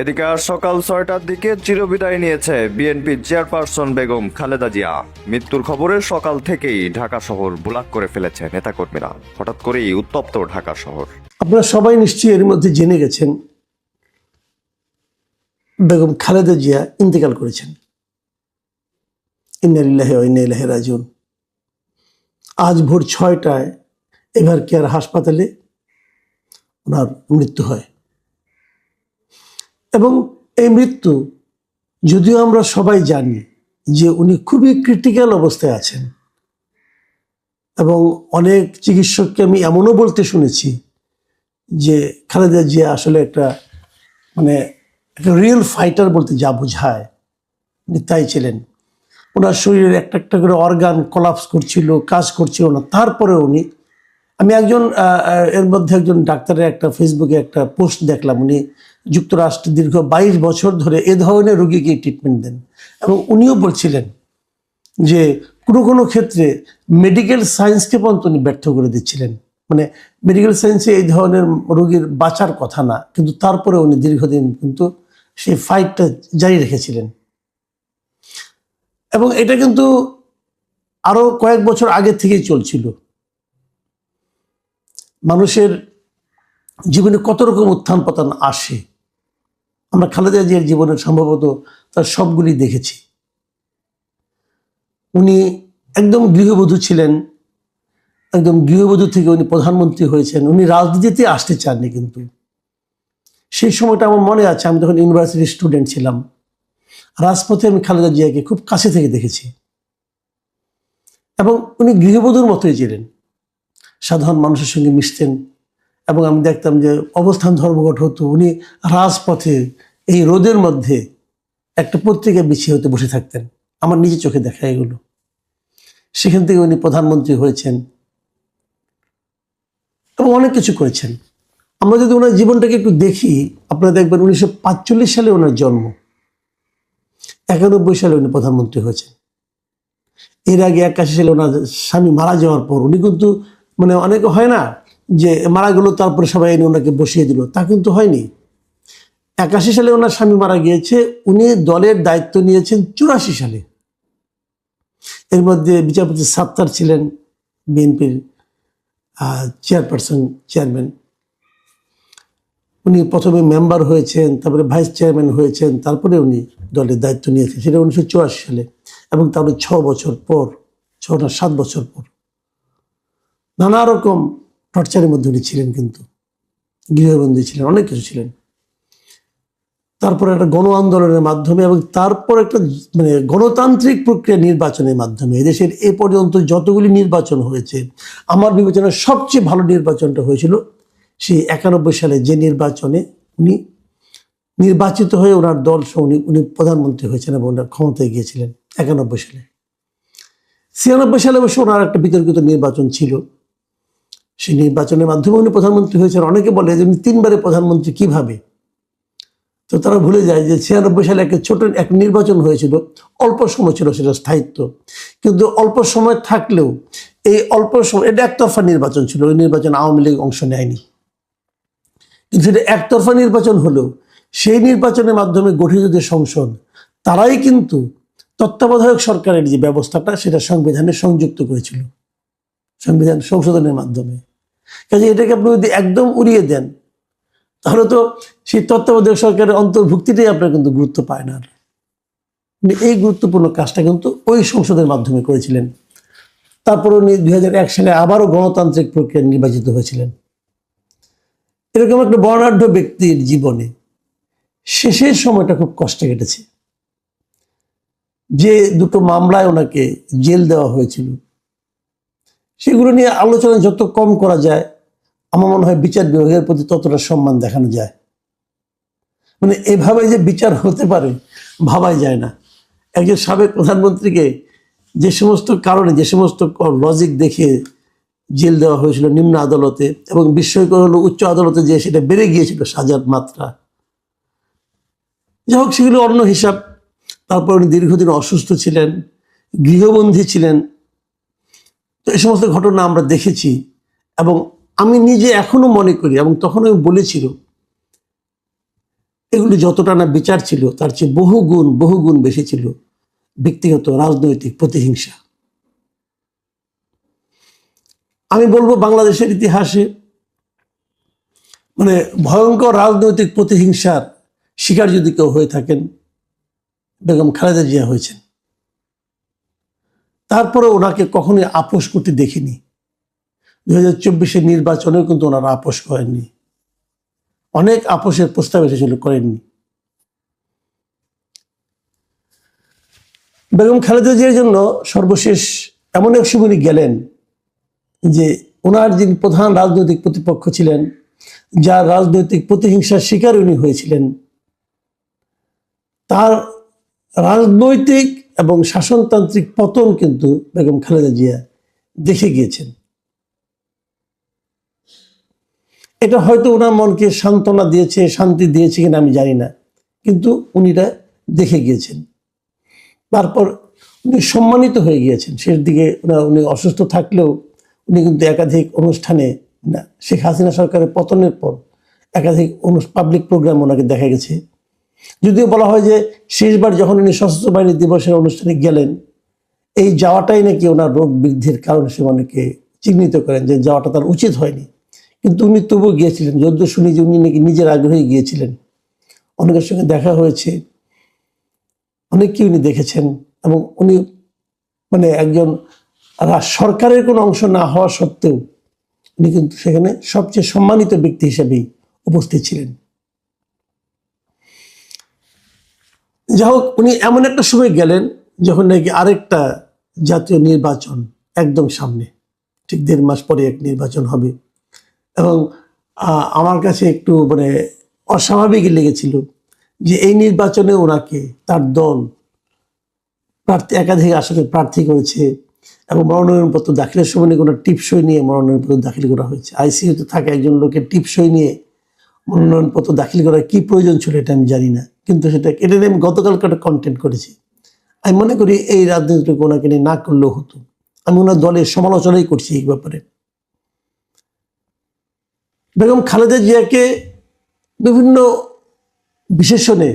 এদিকে আজ সকাল ছয়টার দিকে চিরবিদায় নিয়েছে বিএনপি চেয়ারপারসন বেগম খালেদা জিয়া। মৃত্যুর খবরে সকাল থেকেই ঢাকা শহর বুলাক করে ফেলেছে নেতাকর্মীরা। হঠাৎ করেই উত্তপ্ত ঢাকা শহর। আপনারা সবাই নিশ্চয়ই এর মধ্যে জেনে গেছেন, বেগম খালেদা জিয়া ইন্তেকাল করেছেন। ইন্নারিল্লাহে রাজুন আজ ভোর ছয়টায় এভার কেয়ার হাসপাতালে ওনার মৃত্যু হয়। এবং এই মৃত্যু যদিও আমরা সবাই জানি যে উনি খুবই ক্রিটিক্যাল অবস্থায় আছেন। এবং অনেক চিকিৎসককে আমি এমনও বলতে শুনেছি যে খালেদা জিয়া আসলে একটা মানে একটা রিয়েল ফাইটার বলতে যা বোঝায়, উনি তাই ছিলেন। ওনার শরীরের একটা একটা করে অর্গান কলাপস করছিল, কাজ করছিল না। তারপরে উনি, আমি একজন এর মধ্যে একজন ডাক্তারের একটা ফেসবুকে একটা পোস্ট দেখলাম। উনি যুক্তরাষ্ট্রে দীর্ঘ বাইশ বছর ধরে এ ধরনের রোগীকে ট্রিটমেন্ট দেন। এবং উনিও বলছিলেন যে কোনো কোনো ক্ষেত্রে মেডিকেল সায়েন্সকে পর্যন্ত উনি ব্যর্থ করে দিচ্ছিলেন। মানে মেডিকেল সায়েন্সে এই ধরনের রোগীর বাঁচার কথা না, কিন্তু তারপরে উনি দীর্ঘদিন কিন্তু সেই ফাইটটা জারি রেখেছিলেন। এবং এটা কিন্তু আরও কয়েক বছর আগে থেকেই চলছিল। মানুষের জীবনে কত রকম উত্থান পতন আসে আমরা খালেদা জিয়ার জীবনে সম্ভবত তার সবগুলি দেখেছি। উনি একদম গৃহবধূ ছিলেন, একদম গৃহবধূ থেকে উনি প্রধানমন্ত্রী হয়েছেন, উনি রাজনীতিতে আসতে চাননি কিন্তু। সেই সময়টা আমার মনে আছে, আমি তখন ইউনিভার্সিটির স্টুডেন্ট ছিলাম। রাজপথে আমি খালেদা জিয়াকে খুব কাছে থেকে দেখেছি। এবং উনি গৃহবধূর মতোই ছিলেন। সাধারণ মানুষের সঙ্গে মিশতেন এবং আমি দেখতাম যে অবস্থান ধর্মঘট হতো, উনি রাজপথে এই রোদের মধ্যে একটা পত্রিকা বিছিয়ে হতে বসে থাকতেন। আমার নিজে চোখে দেখা এগুলো। সেখান থেকে উনি প্রধানমন্ত্রী হয়েছেন এবং অনেক কিছু করেছেন। আমরা যদি ওনার জীবনটাকে একটু দেখি, আপনারা দেখবেন উনিশশো সালে ওনার জন্ম। একানব্বই সালে উনি প্রধানমন্ত্রী হয়েছেন। এর আগে একাশি সালে ওনার স্বামী মারা যাওয়ার পর উনি কিন্তু মানে অনেকে হয় না যে মারা গেল, তারপরে সবাই এনে ওনাকে বসিয়ে দিল। তা কিন্তু হয়নি। একাশি সালে ওনার স্বামী মারা গিয়েছে, উনি দলের দায়িত্ব নিয়েছেন চুরাশি সালে। এর মধ্যে বিচারপতি সাত্তার ছিলেন বিএনপির চেয়ারপারসন, চেয়ারম্যান। উনি প্রথমে মেম্বার হয়েছেন, তারপরে ভাইস চেয়ারম্যান হয়েছেন, তারপরে উনি দলের দায়িত্ব নিয়েছেন। সেটা উনিশশো চুরাশি সালে এবং তারপরে ছ বছর পর, ছ না সাত বছর পর। নানা রকম টর্চারের মধ্যে উনি ছিলেন কিন্তু, গৃহবন্দী ছিলেন, অনেক কিছু ছিলেন। তারপর একটা গণ আন্দোলনের মাধ্যমে এবং তারপর একটা মানে গণতান্ত্রিক প্রক্রিয়া নির্বাচনের মাধ্যমে। এদেশের এ পর্যন্ত যতগুলি নির্বাচন হয়েছে, আমার বিবেচনায় সবচেয়ে ভালো নির্বাচনটা হয়েছিল সেই একানব্বই সালে যে নির্বাচনে উনি নির্বাচিত হয়ে ওনার দল সহ উনি উনি প্রধানমন্ত্রী হয়েছেন এবং ওনার ক্ষমতায় গিয়েছিলেন একানব্বই সালে। ছিয়ানব্বই সালে অবশ্য ওনার একটা বিতর্কিত নির্বাচন ছিল। সেই নির্বাচনের মাধ্যমে উনি প্রধানমন্ত্রী হয়েছেন। অনেকে বলে যে উনি তিনবারে প্রধানমন্ত্রী কীভাবে? তো তারা ভুলে যায় যে ছিয়ানব্বই সালে একটা ছোট এক নির্বাচন হয়েছিল, অল্প সময় ছিল সেটা স্থায়িত্ব। কিন্তু অল্প সময় থাকলেও এই অল্প সময়, এটা একতরফা নির্বাচন ছিল, ওই নির্বাচন আওয়ামী লীগ অংশ নেয়নি। কিন্তু সেটা একতরফা নির্বাচন হলেও সেই নির্বাচনের মাধ্যমে গঠিত যে সংসদ, তারাই কিন্তু তত্ত্বাবধায়ক সরকারের যে ব্যবস্থাটা, সেটা সংবিধানে সংযুক্ত করেছিল। সংবিধান সংশোধনের মাধ্যমে। কাজে এটাকে আপনি যদি একদম উড়িয়ে দেন তাহলে তো সেই তত্ত্বাবধায়ক সরকারের অন্তর্ভুক্তিটাই আপনার কিন্তু গুরুত্ব পায় না এই গুরুত্বপূর্ণ কাজটা কিন্তু ওই সংসদের মাধ্যমে করেছিলেন। তারপর উনি দুই হাজার এক সালে আবারও গণতান্ত্রিক প্রক্রিয়া নির্বাচিত হয়েছিলেন। এরকম একটা বর্ণাঢ্য ব্যক্তির জীবনে শেষের সময়টা খুব কষ্টে কেটেছে। যে দুটো মামলায় ওনাকে জেল দেওয়া হয়েছিল, সেগুলো নিয়ে আলোচনা যত কম করা যায় আমার মনে হয় বিচার বিভাগের প্রতি ততটা সম্মান দেখানো যায়। মানে এভাবে যে বিচার হতে পারে, ভাবাই যায় না। একজন সাবেক প্রধানমন্ত্রীকে যে সমস্ত কারণে, যে সমস্ত লজিক দেখে জেল দেওয়া হয়েছিল নিম্ন আদালতে এবং বিস্ময়কর হলো উচ্চ আদালতে যে সেটা বেড়ে গিয়েছিল সাজার মাত্রা। যাই হোক, সেগুলো অন্য হিসাব। তারপর উনি দীর্ঘদিন অসুস্থ ছিলেন, গৃহবন্দী ছিলেন। তো এই সমস্ত ঘটনা আমরা দেখেছি এবং আমি নিজে এখনও মনে করি এবং তখন আমি বলেছিল, এগুলি যতটা না বিচার ছিল, তার চেয়ে বহু গুণ বহু গুণ বেশি ছিল ব্যক্তিগত, রাজনৈতিক প্রতিহিংসা। আমি বলব বাংলাদেশের ইতিহাসে মানে ভয়ঙ্কর রাজনৈতিক প্রতিহিংসার শিকার যদি কেউ হয়ে থাকেন, বেগম খালেদা জিয়া হয়েছেন। তারপরে ওনাকে কখনোই আপোষ করতে দেখিনি। দু হাজার চব্বিশের নির্বাচনেও কিন্তু ওনারা আপোষ করেননি। অনেক আপোষের প্রস্তাব এসেছিল করেননি। বেগম খালেদা জিয়ার জন্য সর্বশেষ এমন এক সময় গেলেন যে ওনার যিনি প্রধান রাজনৈতিক প্রতিপক্ষ ছিলেন, যার রাজনৈতিক প্রতিহিংসার শিকার উনি হয়েছিলেন, তার রাজনৈতিক এবং শাসনতান্ত্রিক পতন কিন্তু বেগম খালেদা জিয়া দেখে গিয়েছেন। এটা হয়তো ওনার মনকে সান্ত্বনা দিয়েছে, শান্তি দিয়েছে কিনা আমি জানি না। কিন্তু উনিরা দেখে গিয়েছেন। তারপর উনি সম্মানিত হয়ে গিয়েছেন। শেষ দিকে ওনার, উনি অসুস্থ থাকলেও উনি কিন্তু একাধিক অনুষ্ঠানে না, শেখ হাসিনা সরকারের পতনের পর একাধিক পাবলিক প্রোগ্রাম ওনাকে দেখা গেছে। যদিও বলা হয় যে শেষবার যখন উনি সশস্ত্র বাহিনী দিবসের অনুষ্ঠানে গেলেন, এই যাওয়াটাই নাকি ওনার রোগ বৃদ্ধির কারণ সে অনেকে চিহ্নিত করেন যে যাওয়াটা তার উচিত হয়নি। কিন্তু উনি তবুও গিয়েছিলেন। যদিও শুনি যে উনি নাকি নিজের আগ্রহে গিয়েছিলেন। অনেকের সঙ্গে দেখা হয়েছে। অনেককে উনি দেখেছেন এবং উনি মানে একজন সরকারের কোনো অংশ না হওয়া সত্ত্বেও উনি কিন্তু সেখানে সবচেয়ে সম্মানিত ব্যক্তি হিসেবেই উপস্থিত ছিলেন। যাই হোক, উনি এমন একটা সময় গেলেন যখন নাকি আরেকটা জাতীয় নির্বাচন একদম সামনে। ঠিক দেড় মাস পরে এক নির্বাচন হবে। এবং আমার কাছে একটু মানে অস্বাভাবিক লেগেছিল যে এই নির্বাচনে ওনাকে তার দল প্রার্থী, একাধিক আসনে প্রার্থী করেছে এবং মনোনয়নপত্র দাখিলের সময় ওনার টিপসই নিয়ে মনোনয়নপত্র দাখিল করা হয়েছে। আইসিইউতে থাকা একজন লোকের টিপসই নিয়ে মনোনয়নপত্র দাখিল করার কি প্রয়োজন ছিল এটা আমি জানি না। কিন্তু সেটা এটা নিয়ে আমি গতকালকে একটা কন্টেন্ট করেছি। আমি মনে করি এই রাজনীতিটুকু ওনাকে নিয়ে না করলেও হতো। আমি ওনার দলের সমালোচনাই করছি এই ব্যাপারে। বেগম খালেদা জিয়াকে বিভিন্ন বিশেষণে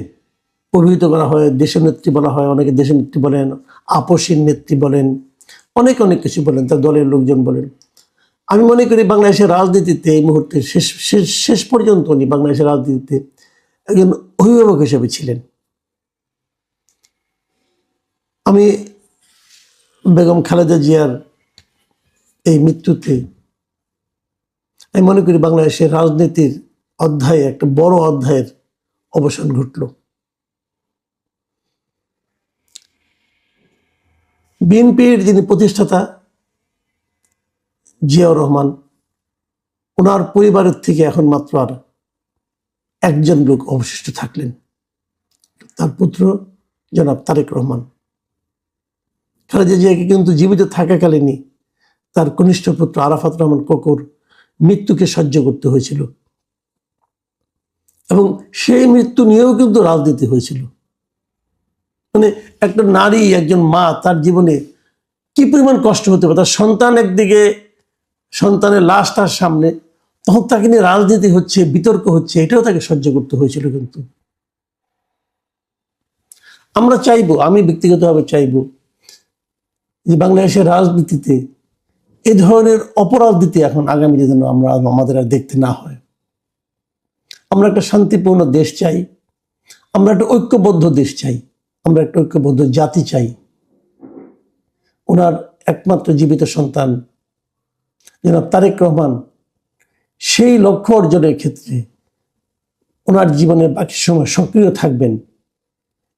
অভিহিত করা হয়, দেশের নেত্রী বলা হয়, অনেকে দেশের নেত্রী বলেন আপসীর নেত্রী বলেন, অনেক অনেক কিছু বলেন, তার দলের লোকজন বলেন। আমি মনে করি বাংলাদেশের রাজনীতিতে এই মুহূর্তে শেষ শেষ শেষ পর্যন্ত উনি বাংলাদেশের রাজনীতিতে একজন অভিভাবক হিসেবে ছিলেন। আমি বেগম খালেদা জিয়ার এই মৃত্যুতে আমি মনে করি বাংলাদেশের রাজনীতির অধ্যায়ে, একটা বড় অধ্যায়ের অবসান ঘটল। বিএনপির যিনি প্রতিষ্ঠাতা জিয়াউর রহমান, ওনার পরিবারের থেকে এখন মাত্র আর একজন লোক অবশিষ্ট থাকলেন। তার পুত্র জনাব তারেক রহমান। খালেদা জিয়াকে কিন্তু জীবিত থাকাকালীনই তার কনিষ্ঠ পুত্র আরাফাত রহমান কোকর মৃত্যুকে সহ্য করতে হয়েছিল। এবং সেই মৃত্যু নিয়েও কিন্তু রাজনীতি হয়েছিল। মানে একটা নারী, একজন মা তার জীবনে কি পরিমাণ কষ্ট হতে পারে? তার সন্তান একদিকে সন্তানের লাশ তার সামনে, তখন তাকে নিয়ে রাজনীতি হচ্ছে, বিতর্ক হচ্ছে, এটাও তাকে সহ্য করতে হয়েছিল কিন্তু। আমরা চাইব, আমি ব্যক্তিগতভাবে চাইব যে বাংলাদেশের রাজনীতিতে এ ধরনের অপরাধ দিতে এখন আগামীতে যেন আমরা আমাদের আর দেখতে না হয়। আমরা একটা শান্তিপূর্ণ দেশ চাই। আমরা একটা ঐক্যবদ্ধ দেশ চাই। আমরা একটা ঐক্যবদ্ধ জাতি চাই। ওনার একমাত্র জীবিত সন্তান জনাব তারেক রহমান, সেই লক্ষ্য অর্জনের ক্ষেত্রে ওনার জীবনের বাকি সময় সক্রিয় থাকবেন,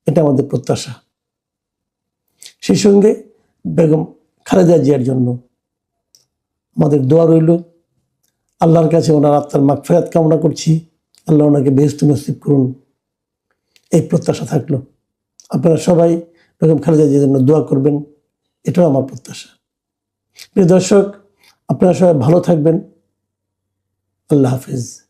এটা আমাদের প্রত্যাশা। সেই সঙ্গে বেগম খালেদা জিয়ার জন্য আমাদের দোয়া রইল। আল্লাহর কাছে ওনার আত্মার মাগফেরাত কামনা করছি। আল্লাহ ওনাকে বেহস্ত নসিব করুন। এই প্রত্যাশা থাকল। আপনারা সবাই বেগম খালেদা জিয়ার জন্য দোয়া করবেন। এটাও আমার প্রত্যাশা। প্রিয় দর্শক, আপনারা সবাই ভালো থাকবেন। আল্লাহ হাফিজ।